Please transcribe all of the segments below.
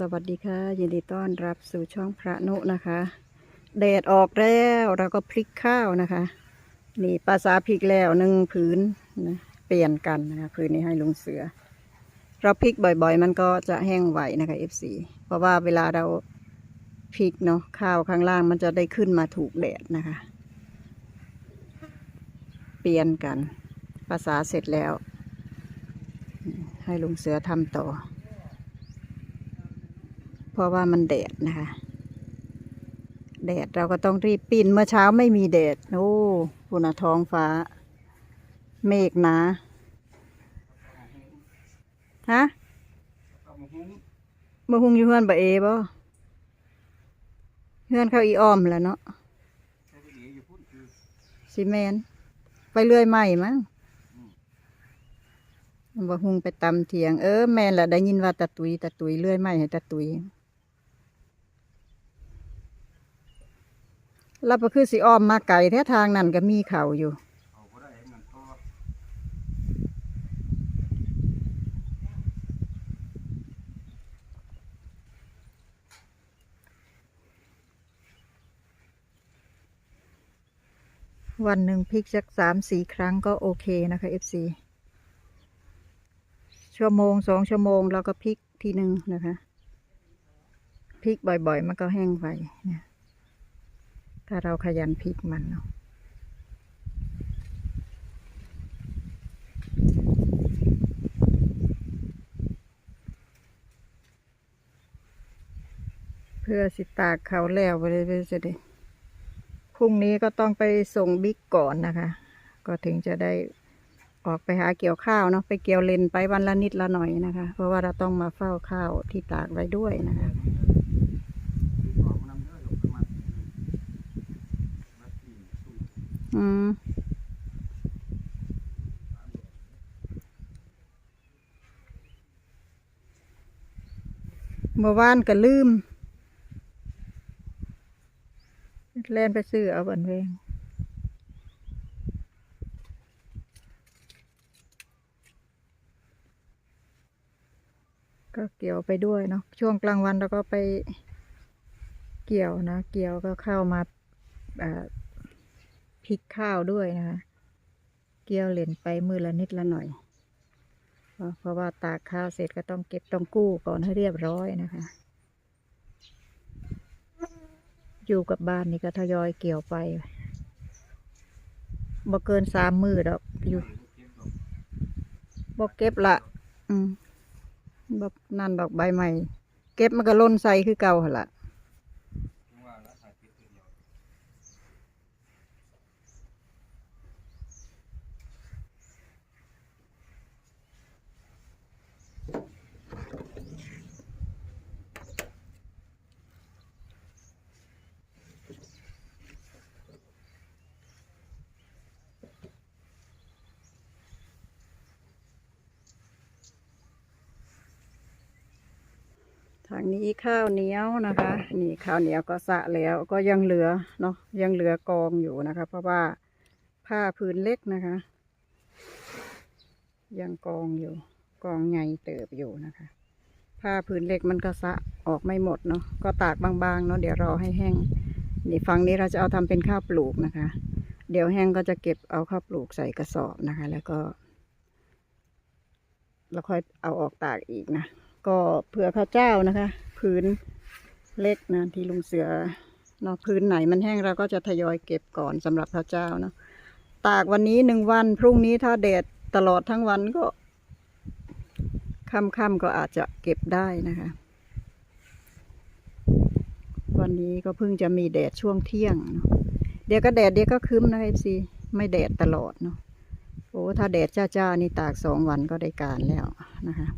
สวัสดีค่ะ ยินดีต้อนรับสู่ช่องพระนุนะคะ แดดออกแล้วเราก็พลิกข้าวนะคะ นี่ภาษาพริกแล้วหนึ่งผืนนะเปลี่ยนกันนะคะผืนนี้ให้ลุงเสือ เราพลิกบ่อยๆ มันก็จะแห้งไหวนะคะ FC เพราะว่าเวลาเราพลิกเนาะข้าวข้างล่างมันจะได้ขึ้นมาถูกแดดนะคะ เปลี่ยนกันภาษาเสร็จแล้ว ให้ลุงเสือทำต่อ เพราะว่ามันแดดนะคะ แดดเราก็ต้องรีบปีนเมื่อเช้าไม่มีแดดโอ้พุนท้องฟ้า เมฆหนาฮะมาหุงอยู่เฮือนบะเอบ่เฮือนเขาอีอ้อมแล้วเนาะซีเมนไปเรื่อยใหม่มั้งบ่หุงไปตำเถียงเออแม่นละได้ยินว่าตะตุยตะตุยเรื่อยใหม่ให้ตะตุย เราไปคือสิอ้อมมาไก่แท้ทางนั่นก็มีเข่าอยู่ วันหนึ่งพลิกสักสามสี่ครั้งก็โอเคนะคะ FC ชั่วโมงสองชั่วโมงเราก็พลิกทีหนึ่งนะคะพลิกบ่อยๆ มันก็แห้งไปเนี่ย ถ้าเราขยันพลิกมันเนาะเพื่อสิตากเขาแล้วไปเลยจะได้พรุ่งนี้ก็ต้องไปส่งบิ๊กก่อนนะคะ ก็ถึงจะได้ออกไปหาเกี่ยวข้าวเนาะไปเกี่ยวเลนไปวันละนิดละหน่อยนะคะ เพราะว่าเราต้องมาเฝ้าข้าวที่ตากไว้ด้วยนะคะ อืมเมื่อวานก็ลืมแล่นไปซื้อเอาบันเวงก็เกี่ยวไปด้วยเนาะช่วงกลางวันเราก็ไปเกี่ยวนะ เกี่ยวก็เข้ามาอ่า พริกข้าวด้วยนะคะเกี่ยวเหรียญไปมือละนิดละหน่อย เพราะว่าตากข้าวเสร็จก็ต้องเก็บต้องกู้ก่อนให้เรียบร้อยนะคะ อยู่กับบ้านนี่ก็ทยอยเกี่ยวไปบ่เกินสามมือดอกอยู่บ่เก็บละอืมบ่นั่นดอกใบใหม่ เก็บมันก็ล่นใส่คือเก่าหั่นละ ทางนี้ข้าวเหนียวนะคะ นี่ข้าวเหนียวก็สะแล้วก็ยังเหลือเนาะยังเหลือกองอยู่นะคะ เพราะว่าผ้าผืนเล็กนะคะ ยังกองอยู่ กองใหญ่เติบอยู่นะคะ ผ้าผืนเล็กมันก็สะออกไม่หมดเนาะก็ตากบางๆเนาะเดี๋ยวรอให้แห้งนี่ฝั่งนี้เราจะเอาทำเป็นข้าวปลูกนะคะ เดี๋ยวแห้งก็จะเก็บเอาข้าวปลูกใส่กระสอบนะคะ แล้วก็แล้วค่อยเอาออกตากอีกนะ ก็เผื่อข้าวเจ้านะคะ พื้นเล็กนะที่ลุงเสือเนาะพื้นไหนมันแห้งเราก็จะทยอยเก็บก่อนสำหรับข้าวเจ้าเนาะตากวันนี้หนึ่งวันพรุ่งนี้ถ้าแดดตลอดทั้งวันก็ค่ำๆก็อาจจะเก็บได้นะคะ วันนี้ก็เพิ่งจะมีแดดช่วงเที่ยงเนาะเดี๋ยวก็แดดเดี๋ยวก็ครึ้มนะเอฟซีไม่แดดตลอดเนาะโอ้ถ้าแดดจ้าๆนี่ตากสองวันก็ได้การแล้วนะคะ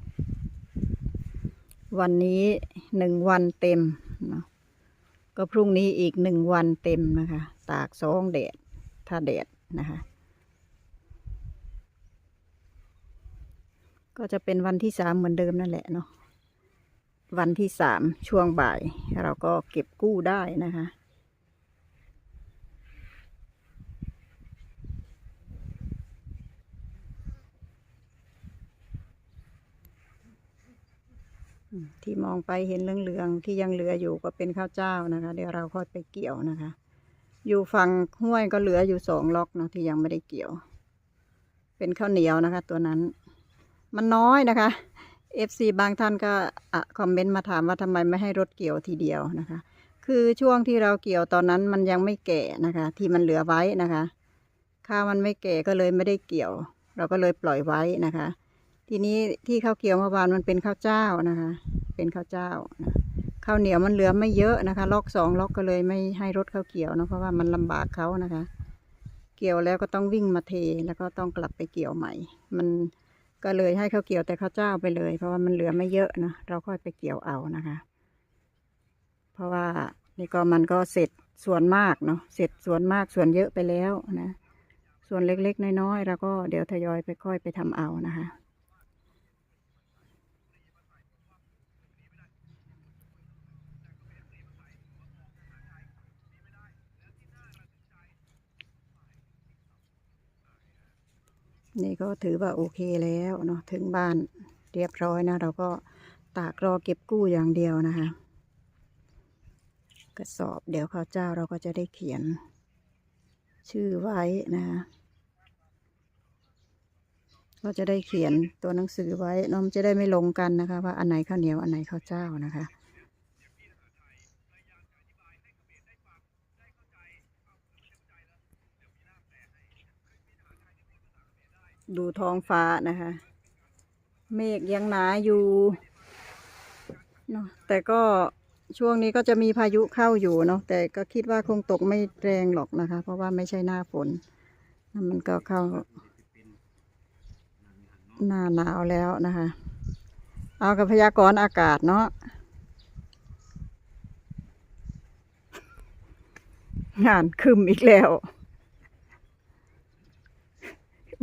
วันนี้หนึ่งวันเต็มเนาะก็พรุ่งนี้อีกหนึ่งวันเต็มนะคะ ตากสองแดดถ้าแดดนะคะ ก็จะเป็นวันที่สามเหมือนเดิมนั่นแหละเนาะวันที่สามช่วงบ่าย เราก็เก็บกู้ได้นะคะ ที่มองไปเห็นเหลืองๆที่ยังเหลืออยู่ก็เป็นข้าวเจ้านะคะ เดี๋ยวเราค่อยไปเกี่ยวนะคะ อยู่ฝั่งห้วยก็เหลืออยู่สองล็อกเนาะที่ยังไม่ได้เกี่ยว เป็นข้าวเหนียวนะคะ ตัวนั้น มันน้อยนะคะ FC บางท่านก็อะคอมเมนต์มาถามว่าทำไมไม่ให้รถเกี่ยวทีเดียวนะคะ คือช่วงที่เราเกี่ยวตอนนั้นมันยังไม่แก่นะคะ ที่มันเหลือไว้นะคะ ข้าวมันไม่แก่ก็เลยไม่ได้เกี่ยว เราก็เลยปล่อยไว้นะคะ ทีนี้ที่ข้าวเกี่ยวเมื่อวานมันเป็นข้าวเจ้านะคะ เป็นข้าวเจ้าข้าวเหนียวมันเหลือไม่เยอะนะคะ ล็อกสองล็อกก็เลยไม่ให้รถข้าวเกี่ยวเนอะเพราะว่ามันลำบากเขานะคะ เกี่ยวแล้วก็ต้องวิ่งมาเทแล้วก็ต้องกลับไปเกี่ยวใหม่ มันก็เลยให้ข้าวเกี่ยวแต่ข้าวเจ้าไปเลย เพราะว่ามันเหลือไม่เยอะนะเราค่อยไปเกี่ยวเอานะคะ เพราะว่านี่ก็มันก็เสร็จส่วนมากเนาะเสร็จส่วนมากส่วนเยอะไปแล้วนะ ส่วนเล็กๆน้อยๆแล้วก็เดี๋ยวทยอยไปค่อยไปทำเอานะคะ นี่ก็ถือว่าโอเคแล้วเนาะถึงบ้านเรียบร้อยนะ เราก็ตากรอเก็บกู้อย่างเดียวนะคะ กระสอบเดี๋ยวข้าวเจ้าเราก็จะได้เขียน ชื่อไว้นะคะก็จะได้เขียนตัวหนังสือไว้เน้องจะได้ไม่ลงกันนะคะ ว่าอันไหนข้าวเหนียวอันไหนข้าวเจ้านะคะ ดูท้องฟ้านะคะ เมฆยังหนาอยู่เนาะแต่ก็ช่วงนี้ก็จะมีพายุเข้าอยู่เนาะแต่ก็คิดว่าคงตกไม่แรงหรอกนะคะ เพราะว่าไม่ใช่หน้าฝน มันก็เข้า หน้าหนาวแล้วนะคะ เอากับพยากรณ์อากาศเนาะงานคึมอีกแล้ว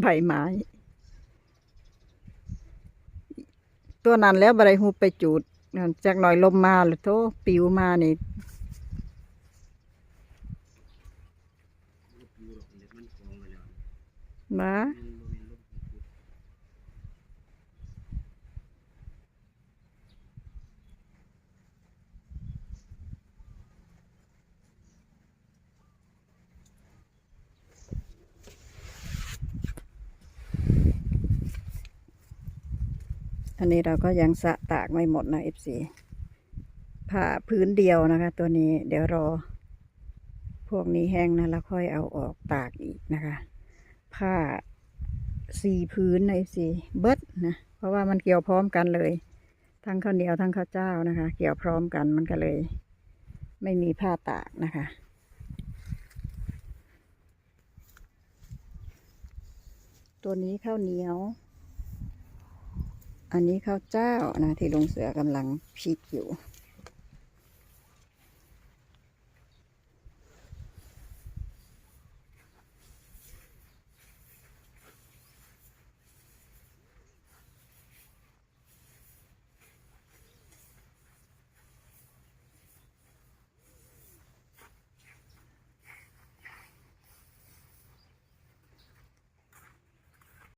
ใบไม้ ตัวนั้นแล้วบไรหูไปจูดนั่นจากหน่อยลมมาเลยโตปิวมานี่มา อันนี้เราก็ยังสะตากไม่หมดนะเอฟซีผ้าพื้นเดียวนะคะ ตัวนี้เดี๋ยวรอ พวกนี้แห้งนะแล้วค่อยเอาออกตากอีกนะคะ ผ้าสี่พื้นในสี่เบิดนะ เพราะว่ามันเกี่ยวพร้อมกันเลย ทั้งข้าวเหนียวทั้งข้าวเจ้านะคะ เกี่ยวพร้อมกันมันก็เลย ไม่มีผ้าตากนะคะตัวนี้ข้าวเหนียว อันนี้ข้าวเจ้านะที่ลุงเสือกำลังพลิกอยู่